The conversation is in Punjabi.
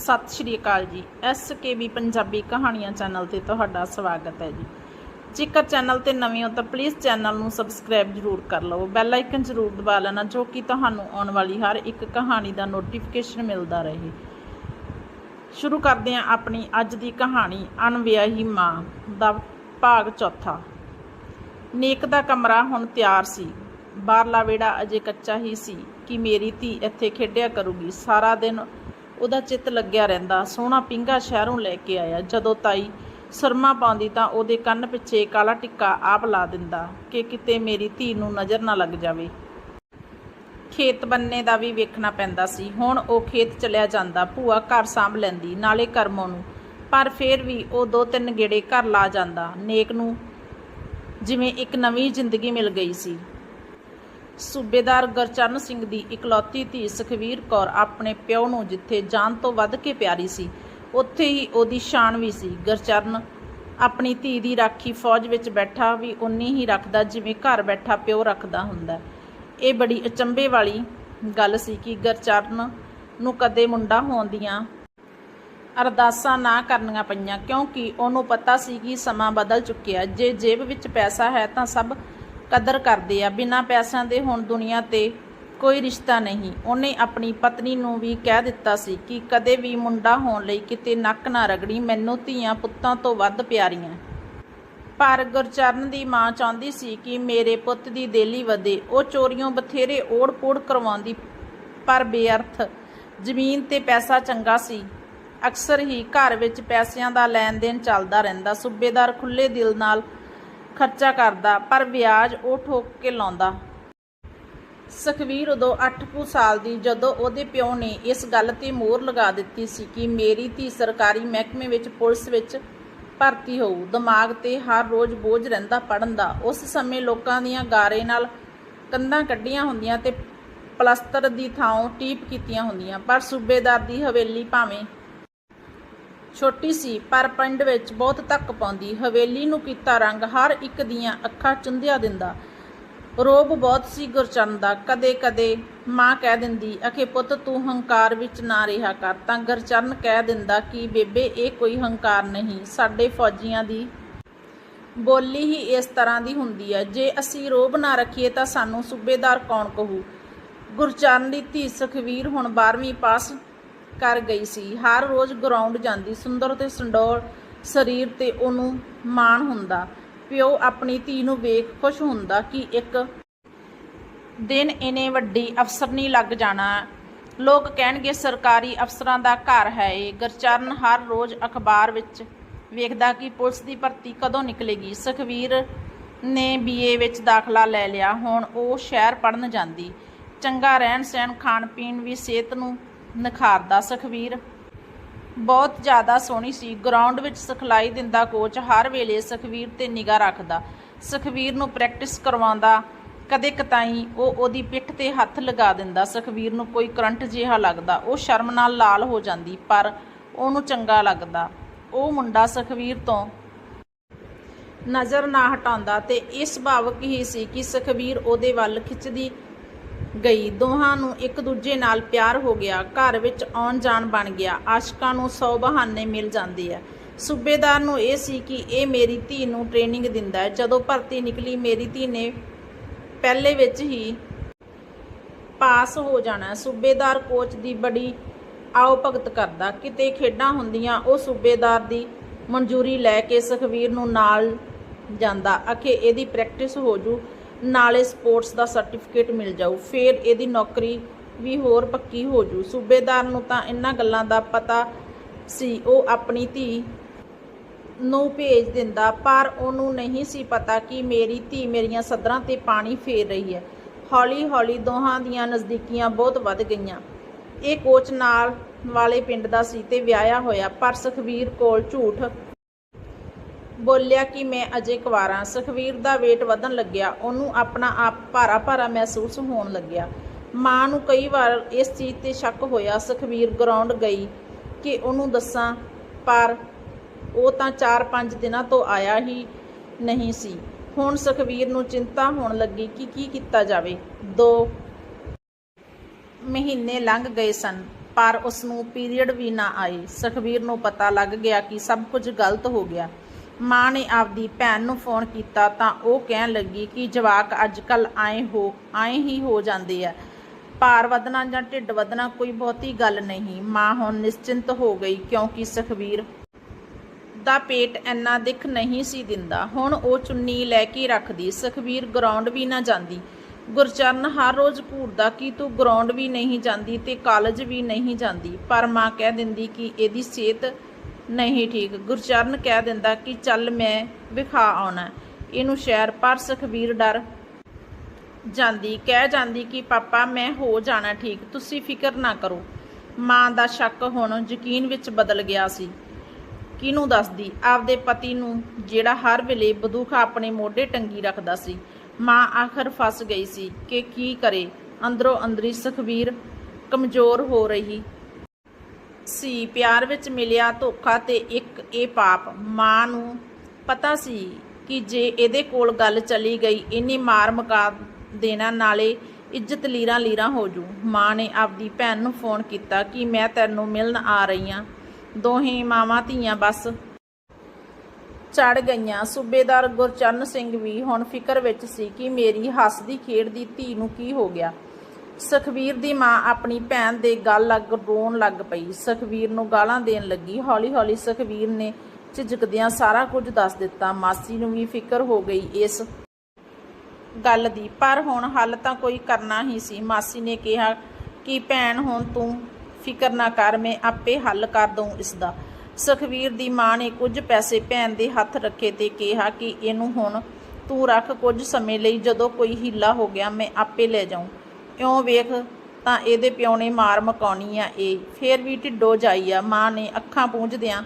ਸਤਿ ਸ਼੍ਰੀ ਅਕਾਲ ਜੀ। ਐੱਸ ਕੇ ਵੀ ਪੰਜਾਬੀ ਕਹਾਣੀਆਂ ਚੈਨਲ ਤੇ ਤੁਹਾਡਾ ਸਵਾਗਤ ਹੈ ਜੀ। ਜੇਕਰ ਚੈਨਲ ਤੇ ਨਵੇਂ ਹੋ ਤਾਂ ਪਲੀਜ਼ ਚੈਨਲ ਨੂੰ ਸਬਸਕ੍ਰਾਈਬ ਜ਼ਰੂਰ ਕਰ ਲਵੋ ਬੈਲ ਆਈਕਨ ਜ਼ਰੂਰ ਦਬਾ ਲੈਣਾ ਜੋ ਕਿ ਤੁਹਾਨੂੰ ਆਉਣ ਵਾਲੀ ਹਰ ਇੱਕ ਕਹਾਣੀ ਦਾ ਨੋਟੀਫਿਕੇਸ਼ਨ ਮਿਲਦਾ ਰਹੇ। ਸ਼ੁਰੂ ਕਰਦੇ ਹਾਂ ਆਪਣੀ ਅੱਜ ਦੀ ਕਹਾਣੀ, ਅਣਵਿਆਹੀ ਮਾਂ ਦਾ ਭਾਗ ਚੌਥਾ। ਨੇਕ ਦਾ ਕਮਰਾ ਹੁਣ ਤਿਆਰ ਸੀ। ਬਾਹਰਲਾ ਵਿਹੜਾ ਅਜੇ ਕੱਚਾ ਹੀ ਸੀ ਕਿ ਮੇਰੀ ਧੀ ਇੱਥੇ ਖੇਡਿਆ ਕਰੂਗੀ। ਸਾਰਾ ਦਿਨ ਉਹਦਾ ਚਿੱਤ ਲੱਗਿਆ ਰਹਿੰਦਾ। ਸੋਹਣਾ ਪਿੰਗਾ ਸ਼ਹਿਰੋਂ ਲੈ ਕੇ ਆਇਆ। ਜਦੋਂ ਤਾਈ ਸੁਰਮਾ ਪਾਉਂਦੀ ਤਾਂ ਉਹਦੇ ਕੰਨ ਪਿੱਛੇ ਕਾਲਾ ਟਿੱਕਾ ਆਪ ਲਾ ਦਿੰਦਾ ਕਿ ਕਿਤੇ ਮੇਰੀ ਧੀ ਨੂੰ ਨਜ਼ਰ ਨਾ ਲੱਗ ਜਾਵੇ। ਖੇਤ ਬੰਨੇ ਦਾ ਵੀ ਵੇਖਣਾ ਪੈਂਦਾ ਸੀ। ਹੁਣ ਉਹ ਖੇਤ ਚਲਿਆ ਜਾਂਦਾ। ਭੂਆ ਘਰ ਸਾਂਭ ਲੈਂਦੀ, ਨਾਲੇ ਕਰਮੋਂ ਨੂੰ। ਪਰ ਫੇਰ ਵੀ ਉਹ ਦੋ ਤਿੰਨ ਗੇੜੇ ਘਰ ਲਾ ਜਾਂਦਾ। ਨੇਕ ਨੂੰ ਜਿਵੇਂ ਇੱਕ ਨਵੀਂ ਜ਼ਿੰਦਗੀ ਮਿਲ ਗਈ ਸੀ। ਸੂਬੇਦਾਰ ਗੁਰਚਰਨ ਸਿੰਘ ਦੀ ਇਕਲੌਤੀ ਧੀ ਸੁਖਵੀਰ ਕੌਰ ਆਪਣੇ ਪਿਓ ਨੂੰ ਜਿੱਥੇ ਜਾਨ ਤੋਂ ਵੱਧ ਕੇ ਪਿਆਰੀ ਸੀ, ਉੱਥੇ ਹੀ ਉਹਦੀ ਸ਼ਾਨ ਵੀ ਸੀ। ਗੁਰਚਰਨ ਆਪਣੀ ਧੀ ਦੀ ਰਾਖੀ ਫੌਜ ਵਿੱਚ ਬੈਠਾ ਵੀ ਉਨੀ ਹੀ ਰੱਖਦਾ ਜਿਵੇਂ ਘਰ ਬੈਠਾ ਪਿਓ ਰੱਖਦਾ ਹੁੰਦਾ। ਇਹ ਬੜੀ ਅਚੰਭੇ ਵਾਲੀ ਗੱਲ ਸੀ ਕਿ ਗੁਰਚਰਨ ਨੂੰ ਕਦੇ ਮੁੰਡਾ ਹੋਣ ਦੀਆਂ ਅਰਦਾਸਾਂ ਨਾ ਕਰਨੀਆਂ ਪਈਆਂ, ਕਿਉਂਕਿ ਉਹਨੂੰ ਪਤਾ ਸੀ ਕਿ ਸਮਾਂ ਬਦਲ ਚੁੱਕਿਆ। ਜੇ ਜੇਬ ਵਿੱਚ ਪੈਸਾ ਹੈ ਤਾਂ ਸਭ ਕਦਰ ਕਰਦੇ ਆ, ਬਿਨਾਂ ਪੈਸਿਆਂ ਦੇ ਹੁਣ ਦੁਨੀਆ ਤੇ ਕੋਈ ਰਿਸ਼ਤਾ ਨਹੀਂ। ਉਹਨੇ ਆਪਣੀ ਪਤਨੀ ਨੂੰ ਵੀ ਕਹਿ ਦਿੱਤਾ ਸੀ ਕਿ ਕਦੇ ਵੀ ਮੁੰਡਾ ਹੋਣ ਲਈ ਕਿਤੇ ਨੱਕ ਨਾ ਰਗੜੀ, ਮੈਨੂੰ ਧੀਆਂ ਪੁੱਤਾਂ ਤੋਂ ਵੱਧ ਪਿਆਰੀਆਂ। ਪਰ ਗੁਰਚਰਨ ਦੀ ਮਾਂ ਚਾਹੁੰਦੀ ਸੀ ਕਿ ਮੇਰੇ ਪੁੱਤ ਦੀ ਦੇਲੀ ਵਧੇ। ਉਹ ਚੋਰੀਆਂ ਬਥੇਰੇ ਓੜ-ਪੋੜ ਕਰਵਾਉਂਦੀ, ਪਰ ਬੇਅਰਥ। ਜ਼ਮੀਨ ਤੇ ਪੈਸਾ ਚੰਗਾ ਸੀ। ਅਕਸਰ ਹੀ ਘਰ ਵਿੱਚ ਪੈਸਿਆਂ ਦਾ ਲੈਣ-ਦੇਣ ਚੱਲਦਾ ਰਹਿੰਦਾ। ਸੂਬੇਦਾਰ ਖੁੱਲੇ ਦਿਲ ਨਾਲ ਖਰਚਾ ਕਰਦਾ, ਪਰ ਵਿਆਜ ਉਹ ਠੋਕ ਕੇ ਲਾਉਂਦਾ। ਸੁਖਵੀਰ ਉਦੋਂ 8 ਕੁ ਸਾਲ ਦੀ, ਜਦੋਂ ਉਹਦੇ ਪਿਓ ਨੇ ਇਸ ਗੱਲ ਤੇ ਮੋਹਰ ਲਗਾ ਦਿੱਤੀ ਸੀ ਕਿ ਮੇਰੀ ਧੀ ਸਰਕਾਰੀ ਮਹਿਕਮੇ ਵਿੱਚ ਪੁਲਿਸ ਵਿੱਚ ਭਰਤੀ ਹੋਊ। ਦਿਮਾਗ ਤੇ ਹਰ ਰੋਜ਼ ਬੋਝ ਰਹਿੰਦਾ ਪੜਨ ਦਾ। ਉਸ ਸਮੇਂ ਲੋਕਾਂ ਦੀਆਂ ਗਾਰੇ ਨਾਲ ਕੰਧਾਂ ਕੱਢੀਆਂ ਹੁੰਦੀਆਂ ਤੇ ਪਲਸਤਰ ਦੀ ਥਾਂ ਟੀਪ ਕੀਤੀਆਂ ਹੁੰਦੀਆਂ, ਪਰ ਸੂਬੇਦਾਰ ਦੀ ਹਵੇਲੀ ਭਾਵੇਂ ਛੋਟੀ ਸੀ, ਪਰ ਪਿੰਡ ਵਿੱਚ ਬਹੁਤ ਧੱਕ ਪਾਉਂਦੀ। ਹਵੇਲੀ ਨੂੰ ਕੀਤਾ ਰੰਗ, ਹਰ ਇੱਕ ਦੀਆਂ ਅੱਖਾਂ ਚੁੰਧਿਆ ਦਿੰਦਾ। ਰੋਬ ਬਹੁਤ ਸੀ ਗੁਰਚਰਨ ਦਾ, ਕਦੇ ਕਦੇ ਮਾਂ ਕਹਿ ਦਿੰਦੀ, ਅਖੇ ਪੁੱਤ, ਤੂੰ ਹੰਕਾਰ ਵਿੱਚ ਨਾ ਰਿਹਾ ਕਰ। ਤਾਂ ਗੁਰਚਰਨ ਕਹਿ ਦਿੰਦਾ ਕਿ, ਬੇਬੇ, ਇਹ ਕੋਈ ਹੰਕਾਰ ਨਹੀਂ, ਸਾਡੇ ਫੌਜੀਆਂ ਦੀ ਬੋਲੀ ਹੀ ਇਸ ਤਰ੍ਹਾਂ ਦੀ ਹੁੰਦੀ ਹੈ। ਜੇ ਅਸੀਂ ਰੋਬ ਨਾ ਰੱਖੀਏ ਤਾਂ ਸਾਨੂੰ ਸੂਬੇਦਾਰ ਕੌਣ ਕਹੂ? ਗੁਰਚਰਨ ਦੀ ਧੀ ਸੁਖਵੀਰ ਹੁਣ 12ਵੀਂ ਪਾਸ ਕਰ ਗਈ ਸੀ। ਹਰ ਰੋਜ਼ ਗਰਾਊਂਡ ਜਾਂਦੀ, ਸੁੰਦਰ ਤੇ ਸੰਡੋਲ ਸਰੀਰ ਤੇ ਉਹਨੂੰ ਮਾਣ ਹੁੰਦਾ। ਪਿਓ ਆਪਣੀ ਧੀ ਨੂੰ ਵੇਖ ਖੁਸ਼ ਹੁੰਦਾ ਕਿ ਇੱਕ ਦਿਨ ਇਹਨੇ ਵੱਡੀ ਅਫਸਰਨੀ ਲੱਗ ਜਾਣਾ। ਲੋਕ ਕਹਿਣਗੇ, ਸਰਕਾਰੀ ਅਫਸਰਾਂ ਦਾ ਘਰ ਹੈ ਇਹ। ਗੁਰਚਰਨ ਹਰ ਰੋਜ਼ ਅਖਬਾਰ ਵਿੱਚ ਵੇਖਦਾ ਕਿ ਪੁਲਿਸ ਦੀ ਭਰਤੀ ਕਦੋਂ ਨਿਕਲੇਗੀ। ਸੁਖਵੀਰ ਨੇ ਬੀਏ ਵਿੱਚ ਦਾਖਲਾ ਲੈ ਲਿਆ। ਹੁਣ ਉਹ ਸ਼ਹਿਰ ਪੜਨ ਜਾਂਦੀ। ਚੰਗਾ ਰਹਿਣ ਸਹਿਣ ਖਾਣ ਪੀਣ ਵੀ ਸਿਹਤ ਨੂੰ ਨਿਖਾਰਦਾ ਸੁਖਵੀਰ। ਬਹੁਤ ਜ਼ਿਆਦਾ ਸੋਹਣੀ ਸੀ। ਗਰਾਊਂਡ ਵਿੱਚ ਸਿਖਲਾਈ ਦਿੰਦਾ ਕੋਚ ਹਰ ਵੇਲੇ ਸੁਖਵੀਰ ਤੇ ਨਿਗਾਹ ਰੱਖਦਾ। ਸੁਖਵੀਰ ਨੂੰ ਪ੍ਰੈਕਟਿਸ ਕਰਵਾਉਂਦਾ। ਕਦੇ ਕਤਾਈ ਉਹ ਉਹਦੀ ਪਿੱਠ ਤੇ ਹੱਥ ਲਗਾ ਦਿੰਦਾ। ਸੁਖਵੀਰ ਨੂੰ ਕੋਈ ਕਰੰਟ ਜਿਹਾ ਲੱਗਦਾ। ਉਹ ਸ਼ਰਮ ਨਾਲ ਲਾਲ ਹੋ ਜਾਂਦੀ, ਪਰ ਉਹਨੂੰ ਚੰਗਾ ਲੱਗਦਾ। ਉਹ ਮੁੰਡਾ ਸੁਖਵੀਰ ਤੋਂ ਨਜ਼ਰ ਨਾ ਹਟਾਉਂਦਾ ਤੇ ਇਸ ਭਾਵਕ ਹੀ ਸੀ ਕਿ ਸੁਖਵੀਰ ਉਹਦੇ ਵੱਲ ਖਿੱਚਦੀ ਗਈ। ਦੋਹਾਂ ਨੂੰ ਇੱਕ ਦੂਜੇ ਨਾਲ ਪਿਆਰ ਹੋ ਗਿਆ। ਘਰ ਵਿੱਚ ਆਉਣ ਜਾਣ ਬਣ ਗਿਆ। ਆਸ਼ਕਾਂ ਨੂੰ ਸੌ ਬਹਾਨੇ ਮਿਲ ਜਾਂਦੇ ਆ। ਸੂਬੇਦਾਰ ਨੂੰ ਇਹ ਸੀ ਕਿ ਇਹ ਮੇਰੀ ਧੀ ਨੂੰ ਟ੍ਰੇਨਿੰਗ ਦਿੰਦਾ ਹੈ। ਜਦੋਂ ਭਰਤੀ ਨਿਕਲੀ, ਮੇਰੀ ਧੀ ਨੇ ਪਹਿਲੇ ਵਿੱਚ ਹੀ ਪਾਸ ਹੋ ਜਾਣਾ ਸੂਬੇਦਾਰ ਕੋਚ ਦੀ ਬੜੀ ਆਓ ਭਗਤ ਕਰਦਾ। ਕਿਤੇ ਖੇਡਾਂ ਹੁੰਦੀਆਂ, ਉਹ ਸੂਬੇਦਾਰ ਦੀ ਮਨਜ਼ੂਰੀ ਲੈ ਕੇ ਸੁਖਵੀਰ ਨੂੰ ਨਾਲ ਜਾਂਦਾ। ਅਖੇ ਇਹਦੀ ਪ੍ਰੈਕਟਿਸ ਹੋ ਜੂ। ਨਾਲੇ ਸਪੋਰਟਸ ਦਾ ਸਰਟੀਫਿਕੇਟ ਮਿਲ ਜਾਊ, ਫਿਰ ਇਹਦੀ ਨੌਕਰੀ ਵੀ ਹੋਰ ਪੱਕੀ ਹੋ ਜੂ। ਸੂਬੇਦਾਰ ਨੂੰ ਤਾਂ ਇਹਨਾਂ ਗੱਲਾਂ ਦਾ ਪਤਾ ਸੀ, ਉਹ ਆਪਣੀ ਧੀ ਨੂੰ ਭੇਜ ਦਿੰਦਾ, ਪਰ ਉਹਨੂੰ ਨਹੀਂ ਸੀ ਪਤਾ ਕਿ ਮੇਰੀ ਧੀ ਮੇਰੀਆਂ ਸਦਰਾਂ ਤੇ ਪਾਣੀ ਫੇਰ ਰਹੀ ਹੈ। ਹੌਲੀ ਹੌਲੀ ਦੋਹਾਂ ਦੀਆਂ ਨਜ਼ਦੀਕੀਆਂ ਬਹੁਤ ਵੱਧ ਗਈਆਂ। ਇਹ ਕੋਚ ਨਾਲ ਵਾਲੇ ਪਿੰਡ ਦਾ ਸੀ ਤੇ ਵਿਆਹਿਆ ਹੋਇਆ, ਪਰ ਸੁਖਵੀਰ ਕੋਲ ਝੂਠ ਬੋਲਿਆ ਕਿ ਮੈਂ ਅਜੇ ਕੁਵਾਰਾਂ। ਸੁਖਵੀਰ ਦਾ weight ਵਧਣ ਲੱਗਿਆ। ਉਹਨੂੰ ਆਪਣਾ ਆਪ ਭਾਰਾ ਭਾਰਾ ਮਹਿਸੂਸ ਹੋਣ ਲੱਗਿਆ। ਮਾਂ ਨੂੰ ਕਈ ਵਾਰ ਇਸ ਚੀਜ਼ ਤੇ ਸ਼ੱਕ ਹੋਇਆ। ਸੁਖਵੀਰ ਗਰਾਊਂਡ ਗਈ ਕਿ ਉਹਨੂੰ ਦੱਸਾਂ, ਪਰ ਉਹ ਤਾਂ 4-5 ਦਿਨਾਂ ਤੋਂ ਆਇਆ ਹੀ ਨਹੀਂ ਸੀ। ਹੁਣ ਸੁਖਵੀਰ ਨੂੰ ਚਿੰਤਾ ਹੋਣ ਲੱਗੀ ਕਿ ਕੀ ਕੀਤਾ ਜਾਵੇ। ਦੋ ਮਹੀਨੇ ਲੰਘ ਗਏ ਸਨ, ਪਰ ਉਸ ਨੂੰ ਪੀਰੀਅਡ ਵੀ ਨਾ ਆਏ ਸੁਖਵੀਰ ਨੂੰ ਪਤਾ ਲੱਗ ਗਿਆ ਕਿ ਸਭ ਕੁਝ ਗਲਤ ਹੋ ਗਿਆ। ਮਾਂ ਨੇ ਆਪਦੀ ਭੈਣ ਨੂੰ ਫੋਨ ਕੀਤਾ ਤਾਂ ਉਹ ਕਹਿਣ ਲੱਗੀ ਕਿ ਜਵਾਕ ਅੱਜ ਅੱਜਕੱਲ ਆਏ ਹੋ, ਆਏ ਹੀ ਹੋ ਜਾਂਦੇ ਆ। ਭਾਰ ਵਧਣਾ ਜਾਂ ਢਿੱਡ ਵਧਣਾ ਕੋਈ ਬਹੁਤੀ ਗੱਲ ਨਹੀਂ। ਮਾਂ ਹੁਣ ਨਿਸ਼ਚਿੰਤ ਹੋ ਗਈ ਕਿਉਂਕਿ ਸੁਖਵੀਰ ਦਾ ਪੇਟ ਇੰਨਾ ਦਿਖ ਨਹੀਂ ਸੀ ਦਿੰਦਾ। ਹੁਣ ਉਹ ਚੁੰਨੀ ਲੈ ਕੇ ਰੱਖਦੀ। ਸੁਖਵੀਰ ਗਰਾਊਂਡ ਵੀ ਨਾ ਜਾਂਦੀ। ਗੁਰਚਰਨ ਹਰ ਰੋਜ਼ ਘੂਰਦਾ ਕਿ ਤੂੰ ਗਰਾਊਂਡ ਵੀ ਨਹੀਂ ਜਾਂਦੀ ਤੇ ਕਾਲਜ ਵੀ ਨਹੀਂ ਜਾਂਦੀ। ਪਰ ਮਾਂ ਕਹਿ ਦਿੰਦੀ ਕਿ ਇਹਦੀ ਸਿਹਤ ਨਹੀਂ ਠੀਕ। ਗੁਰਚਰਨ ਕਹਿ ਦਿੰਦਾ ਕਿ ਚੱਲ ਮੈਂ ਵਿਖਾ ਆਉਣਾ। ਇਹਨੂੰ ਸ਼ਹਿਰ ਪਰ ਸੁਖਵੀਰ ਡਰ ਜਾਂਦੀ। ਕਹਿ ਜਾਂਦੀ ਕਿ, ਪਾਪਾ, ਮੈਂ ਹੋ ਜਾਣਾ ਠੀਕ। ਤੁਸੀਂ ਫਿਕਰ ਨਾ ਕਰੋ। ਮਾਂ ਦਾ ਸ਼ੱਕ ਹੁਣ ਯਕੀਨ ਵਿੱਚ ਬਦਲ ਗਿਆ ਸੀ। ਕਿਹਨੂੰ ਦੱਸਦੀ? ਆਪਦੇ ਪਤੀ ਨੂੰ ਜਿਹੜਾ ਹਰ ਵੇਲੇ ਬਦੂਖ ਆਪਣੇ ਮੋਢੇ ਟੰਗੀ ਰੱਖਦਾ ਸੀ। ਮਾਂ ਆਖਰ ਫਸ ਗਈ ਸੀ ਕਿ ਕੀ ਕਰੇ? ਅੰਦਰੋਂ ਅੰਦਰੀ ਸੁਖਵੀਰ ਕਮਜ਼ੋਰ ਹੋ ਰਹੀ ਸੀ। ਪਿਆਰ ਵਿੱਚ ਮਿਲਿਆ ਧੋਖਾ ਤੇ ਇੱਕ ਇਹ ਪਾਪ। ਮਾਂ ਨੂੰ ਪਤਾ ਸੀ ਕਿ ਜੇ ਇਹਦੇ ਕੋਲ ਗੱਲ ਚਲੀ ਗਈ ਇਹਨੇ ਮਾਰ ਮਕਾ ਦੇਣਾ ਨਾਲੇ ਇੱਜ਼ਤ ਲੀਰਾਂ ਲੀਰਾਂ ਹੋ ਜੂ। ਮਾਂ ਨੇ ਆਪਦੀ ਭੈਣ ਨੂੰ ਫੋਨ ਕੀਤਾ ਕਿ ਮੈਂ ਤੈਨੂੰ ਮਿਲਣ ਆ ਰਹੀ ਹਾਂ ਦੋਹੇ ਮਾਵਾਂ ਧੀਆਂ ਬਸ ਚੜ ਗਈਆਂ। ਸੂਬੇਦਾਰ ਗੁਰਚਰਨ ਸਿੰਘ ਵੀ ਹੁਣ ਫਿਕਰ ਵਿੱਚ ਸੀ ਕਿ ਮੇਰੀ ਹੱਸਦੀ ਖੇਡਦੀ ਧੀ ਨੂੰ ਕੀ ਹੋ ਗਿਆ। ਸੁਖਵੀਰ ਦੀ ਮਾਂ ਆਪਣੀ ਭੈਣ ਦੇ ਗੱਲ ਲੱਗ ਰੋਣ ਲੱਗ ਪਈ। ਸੁਖਵੀਰ ਨੂੰ ਗਾਲਾਂ ਦੇਣ ਲੱਗੀ। ਹੌਲੀ ਹੌਲੀ ਸੁਖਵੀਰ ਨੇ ਝਿਜਕਦਿਆਂ ਸਾਰਾ ਕੁਝ ਦੱਸ ਦਿੱਤਾ। ਮਾਸੀ ਨੂੰ ਵੀ ਫਿਕਰ ਹੋ ਗਈ ਇਸ ਗੱਲ ਦੀ। ਪਰ ਹੁਣ ਹੱਲ ਤਾਂ ਕੋਈ ਕਰਨਾ ਹੀ ਸੀ। ਮਾਸੀ ਨੇ ਕਿਹਾ ਕਿ, ਭੈਣ, ਹੁਣ ਤੂੰ ਫਿਕਰ ਨਾ ਕਰ, ਮੈਂ ਆਪੇ ਹੱਲ ਕਰ ਦਊਂ ਇਸ ਦਾ ਸੁਖਵੀਰ ਦੀ ਮਾਂ ਨੇ ਕੁਝ ਪੈਸੇ ਭੈਣ ਦੇ ਹੱਥ ਰੱਖੇ ਤੇ ਕਿਹਾ ਕਿ, ਇਹਨੂੰ ਹੁਣ ਤੂੰ ਰੱਖ ਕੁਝ ਸਮੇਂ ਲਈ। ਜਦੋਂ ਕੋਈ ਹੀਲਾ ਹੋ ਗਿਆ, ਮੈਂ ਆਪੇ ਲੈ ਜਾਊਂ। ਇਉਂ ਵੇਖ? ਤਾਂ ਇਹਦੇ ਪਿਓ ਨੇ ਮਾਰ ਮਕਾਉਣੀ ਆ ਇਹ। ਫੇਰ ਵੀ ਢਿੱਡੋ ਜਾਈ ਆ। ਮਾਂ ਨੇ ਅੱਖਾਂ ਪੂੰਝਦਿਆਂ